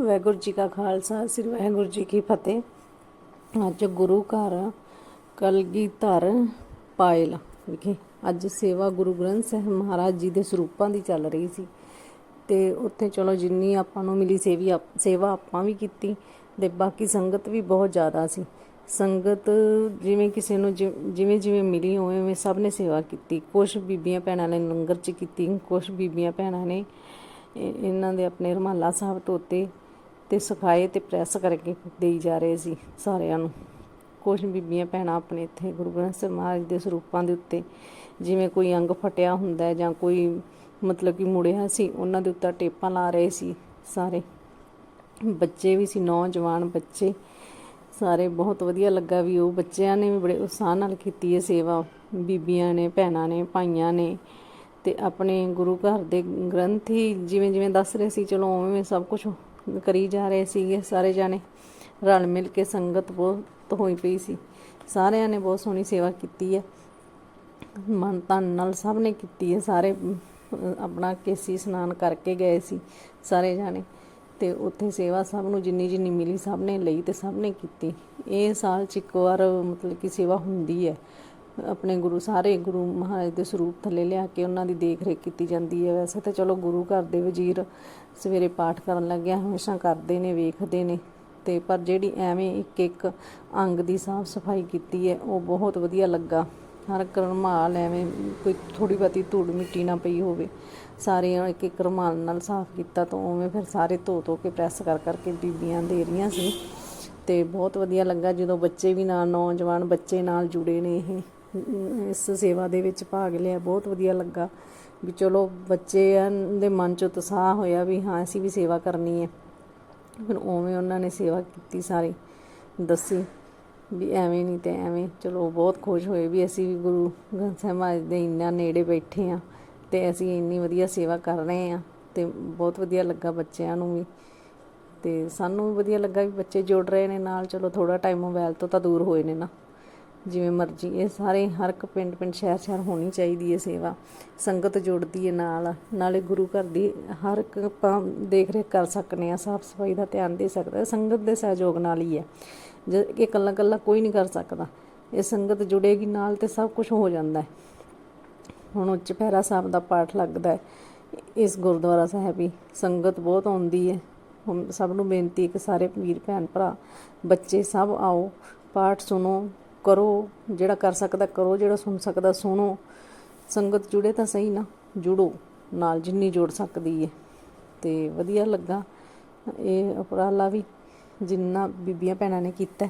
ਵਾਹਿਗੁਰੂ ਜੀ ਕਾ ਖਾਲਸਾ, ਸ੍ਰੀ ਵਾਹਿਗੁਰੂ ਜੀ ਕੀ ਫਤਿਹ। ਅੱਜ ਗੁਰੂ ਘਰ, ਕਲਗੀਧਰ ਪਾਇਲ ਵਿਖੇ ਅੱਜ ਸੇਵਾ ਗੁਰੂ ਗ੍ਰੰਥ ਸਾਹਿਬ ਮਹਾਰਾਜ ਜੀ ਦੇ ਸਰੂਪਾਂ ਦੀ ਚੱਲ ਰਹੀ ਸੀ। ਤੇ ਉੱਥੇ ਚਲੋ ਜਿੰਨੀ ਆਪਾਂ ਨੂੰ ਮਿਲੀ ਸੇਵੀ ਆਪ- ਸੇਵਾ ਆਪਾਂ ਵੀ ਕੀਤੀ, ਤੇ ਬਾਕੀ ਸੰਗਤ ਵੀ ਬਹੁਤ ਜ਼ਿਆਦਾ ਸੀ। ਸੰਗਤ ਜਿਵੇਂ ਕਿਸੇ ਨੂੰ ਜਿ- ਜਿਵੇਂ ਜਿਵੇਂ ਮਿਲੀ, ਉਵੇਂ ਉਵੇਂ ਸਭ ਨੇ ਸੇਵਾ ਕੀਤੀ। ਕੁਝ ਬੀਬੀਆਂ ਭੈਣਾਂ ਨੇ ਲੰਗਰ ਚ ਕੀਤੀ ਕੁਝ ਬੀਬੀਆਂ ਭੈਣਾਂ ਨੇ ਇਹਨਾਂ ਦੇ ਆਪਣੇ ਰੁਮਾਲਾ ਸਾਹਿਬ ਧੋਤੇ ਤੇ ਸੁਕਾਏ ਤੇ ਪ੍ਰੈਸ ਕਰਕੇ ਦੇਈ ਜਾ ਰਹੇ ਸੀ ਸਾਰਿਆਂ ਨੂੰ। ਕੁਝ ਬੀਬੀਆਂ ਭੈਣਾਂ ਆਪਣੇ ਇੱਥੇ ਗੁਰੂ ਗ੍ਰੰਥ ਸਾਹਿਬ ਮਹਾਰਾਜ ਦੇ ਸਰੂਪਾਂ ਦੇ ਉੱਤੇ ਜਿਵੇਂ ਕੋਈ ਅੰਗ ਫਟਿਆ ਹੁੰਦਾ ਹੈ ਜਾਂ ਕੋਈ ਮਤਲਬ ਕਿ ਮੁੜਿਆ ਸੀ, ਉਹਨਾਂ ਦੇ ਉੱਤੇ ਟੇਪਾਂ ਲਾ ਰਹੇ ਸੀ ਸਾਰੇ। ਬੱਚੇ ਵੀ ਸੀ, ਨੌਜਵਾਨ ਬੱਚੇ। ਸਾਰੇ ਬਹੁਤ ਵਧੀਆ ਲੱਗਾ ਵੀ ਉਹ ਬੱਚਿਆਂ ਨੇ ਵੀ ਬੜੇ ਉਤਸ਼ਾਹ ਨਾਲ ਕੀਤੀ ਹੈ ਸੇਵਾ। ਬੀਬੀਆਂ ਨੇ, ਭੈਣਾਂ ਨੇ, ਭਾਈਆਂ ਨੇ ਤੇ ਆਪਣੇ ਗੁਰੂ ਘਰ ਦੇ ਗ੍ਰੰਥ ਹੀ ਜਿਵੇਂ ਜਿਵੇਂ ਦੱਸ ਰਹੇ ਸੀ, ਚਲੋ ਉਵੇਂ ਸਭ ਕੁਝ ਕਰੀ ਜਾ ਰਹੇ ਸੀਗੇ ਸਾਰੇ ਜਾਣੇ। ਰਲ ਮਿਲ ਕੇ ਸੰਗਤ ਬਹੁਤ ਹੋਈ ਪਈ ਸੀ। ਸਾਰਿਆਂ ਨੇ ਬਹੁਤ ਸੋਹਣੀ ਸੇਵਾ ਕੀਤੀ ਹੈ। ਮਨ ਤਨ ਨਾਲ ਸਭ ਨੇ ਕੀਤੀ ਹੈ। ਸਾਰੇ ਆਪਣਾ ਕੇਸੀ ਇਸ਼ਨਾਨ ਕਰਕੇ ਗਏ ਸੀ ਸਾਰੇ ਜਾਣੇ। ਤੇ ਉੱਥੇ ਸੇਵਾ ਸਭ ਨੂੰ ਜਿੰਨੀ ਜਿੰਨੀ ਮਿਲੀ ਸਭ ਨੇ ਲਈ ਤੇ ਸਭ ਨੇ ਕੀਤੀ। ਇਹ ਸਾਲ ਚ ਇੱਕ ਵਾਰ ਮਤਲਬ ਕਿ ਸੇਵਾ ਹੁੰਦੀ ਹੈ। ਆਪਣੇ ਗੁਰੂ, ਸਾਰੇ ਗੁਰੂ ਮਹਾਰਾਜ ਦੇ ਸਰੂਪ ਥੱਲੇ ਲਿਆ ਕੇ ਉਹਨਾਂ ਦੀ ਦੇਖ ਰੇਖ ਕੀਤੀ ਜਾਂਦੀ ਹੈ। ਵੈਸੇ ਤਾਂ ਚਲੋ ਗੁਰੂ ਘਰ ਦੇ ਵਜ਼ੀਰ ਸਵੇਰੇ ਪਾਠ ਕਰਨ ਲੱਗਿਆ, ਹਮੇਸ਼ਾ ਕਰਦੇ ਨੇ, ਵੇਖਦੇ ਨੇ। ਤੇ ਪਰ ਜਿਹੜੀ ਐਵੇਂ ਇੱਕ ਇੱਕ ਅੰਗ ਦੀ ਸਾਫ਼ ਸਫ਼ਾਈ ਕੀਤੀ ਹੈ, ਉਹ ਬਹੁਤ ਵਧੀਆ ਲੱਗਾ। ਹਰ ਇੱਕ ਰੁਮਾਲ ਐਵੇਂ ਕੋਈ ਥੋੜੀ ਬਹੁਤੀ ਧੂੜ ਮਿੱਟੀ ਨਾ ਪਈ ਹੋਵੇ। ਸਾਰੇ ਇੱਕ ਇੱਕ ਰੁਮਾਲ ਨਾਲ ਸਾਫ਼ ਕੀਤਾ ਤਾਂ ਉਵੇਂ ਫਿਰ ਸਾਰੇ ਧੋ ਧੋ ਕੇ ਪ੍ਰੈਸ ਕਰ ਕਰਕੇ ਬੀਬੀਆਂ ਦੇ ਰਹੀਆਂ ਸੀ। ਤੇ ਬਹੁਤ ਵਧੀਆ ਲੱਗਾ ਜਦੋਂ ਬੱਚੇ ਵੀ ਨਾਲ, ਨੌਜਵਾਨ ਬੱਚੇ ਨਾਲ ਜੁੜੇ ਨੇ ਇਹ। ਇਸ ਸੇਵਾ ਦੇ ਵਿੱਚ ਭਾਗ ਲਿਆ, ਬਹੁਤ ਵਧੀਆ ਲੱਗਾ ਵੀ ਚਲੋ ਬੱਚਿਆਂ ਦੇ ਮਨ 'ਚ ਉਤਸ਼ਾਹ ਹੋਇਆ ਵੀ ਹਾਂ, ਅਸੀਂ ਵੀ ਸੇਵਾ ਕਰਨੀ ਹੈ। ਫਿਰ ਉਵੇਂ ਉਹਨਾਂ ਨੇ ਸੇਵਾ ਕੀਤੀ ਸਾਰੀ, ਦੱਸੀ ਵੀ ਐਵੇਂ ਨਹੀਂ ਤੇ ਐਵੇਂ। ਚਲੋ ਬਹੁਤ ਖੁਸ਼ ਹੋਏ ਵੀ ਅਸੀਂ ਵੀ ਗੁਰੂ ਗ੍ਰੰਥ ਸਾਹਿਬ ਮਹਾਰਾਜ ਦੇ ਇੰਨਾ ਨੇੜੇ ਬੈਠੇ ਆ ਤੇ ਅਸੀਂ ਇੰਨੀ ਵਧੀਆ ਸੇਵਾ ਕਰ ਰਹੇ ਆ ਤੇ ਬਹੁਤ ਵਧੀਆ ਲੱਗਾ ਬੱਚਿਆਂ ਨੂੰ ਵੀ। ਤੇ ਸਾਨੂੰ ਵੀ ਵਧੀਆ ਲੱਗਾ ਵੀ ਬੱਚੇ ਜੁੜ ਰਹੇ ਨੇ ਨਾਲ, ਚਲੋ ਥੋੜਾ ਟਾਈਮ ਮੋਬਾਈਲ ਤੋਂ ਤਾਂ ਦੂਰ ਹੋਏ ਨੇ ਨਾ। ਜਿਵੇਂ ਮਰਜ਼ੀ, ਇਹ ਸਾਰੇ ਹਰ ਇੱਕ ਪਿੰਡ ਪਿੰਡ, ਸ਼ਹਿਰ ਸ਼ਹਿਰ ਹੋਣੀ ਚਾਹੀਦੀ ਹੈ ਸੇਵਾ। ਸੰਗਤ ਜੁੜਦੀ ਹੈ ਨਾਲ, ਨਾਲੇ ਗੁਰੂ ਘਰ ਦੀ ਹਰ ਇੱਕ ਆਪਾਂ ਦੇਖ ਰੇਖ ਕਰ ਸਕਨੇ ਆ ਸਾਫ਼ ਸਫ਼ਾਈ ਦਾ ਧਿਆਨ ਦੇ ਸਕਦਾ ਸੰਗਤ ਦੇ ਸਹਿਯੋਗ ਨਾਲ ਹੀ ਹੈ। ਜੇ ਕਿ ਇਕੱਲਾ ਇਕੱਲਾ ਕੋਈ ਨਹੀਂ ਕਰ ਸਕਦਾ। ਇਹ ਸੰਗਤ ਜੁੜੇਗੀ ਨਾਲ ਤੇ ਸਭ ਕੁਝ ਹੋ ਜਾਂਦਾ ਹੈ। ਹੁਣ ਉੱਚ ਪਹਿਰਾ ਸਾਹਿਬ ਦਾ ਪਾਠ ਲੱਗਦਾ ਹੈ ਇਸ ਗੁਰਦੁਆਰਾ ਸਾਹਿਬ ਹੀ। ਸੰਗਤ ਬਹੁਤ ਆਉਂਦੀ ਹੈ। ਹੁਣ ਸਭ ਨੂੰ ਬੇਨਤੀ ਕਿ ਸਾਰੇ ਵੀਰ, ਭੈਣ, ਭਰਾ, ਬੱਚੇ ਸਭ ਆਓ, ਪਾਠ ਸੁਣੋ ਕਰੋ, ਜਿਹੜਾ ਕਰ ਸਕਦਾ ਕਰੋ, ਜਿਹੜਾ ਸੁਣ ਸਕਦਾ ਸੁਣੋ। ਸੰਗਤ ਜੁੜੇ ਤਾਂ ਸਹੀ ਨਾ, ਜੁੜੋ, ਨਾਲ ਜਿੰਨੀ ਜੁੜ ਸਕਦੀ ਹੈ ਤੇ ਵਧੀਆ ਲੱਗਾ। ਇਹ ਉਪਰਾਲਾ ਵੀ ਜਿੰਨਾ ਬੀਬੀਆਂ ਭੈਣਾਂ ਨੇ ਕੀਤਾ।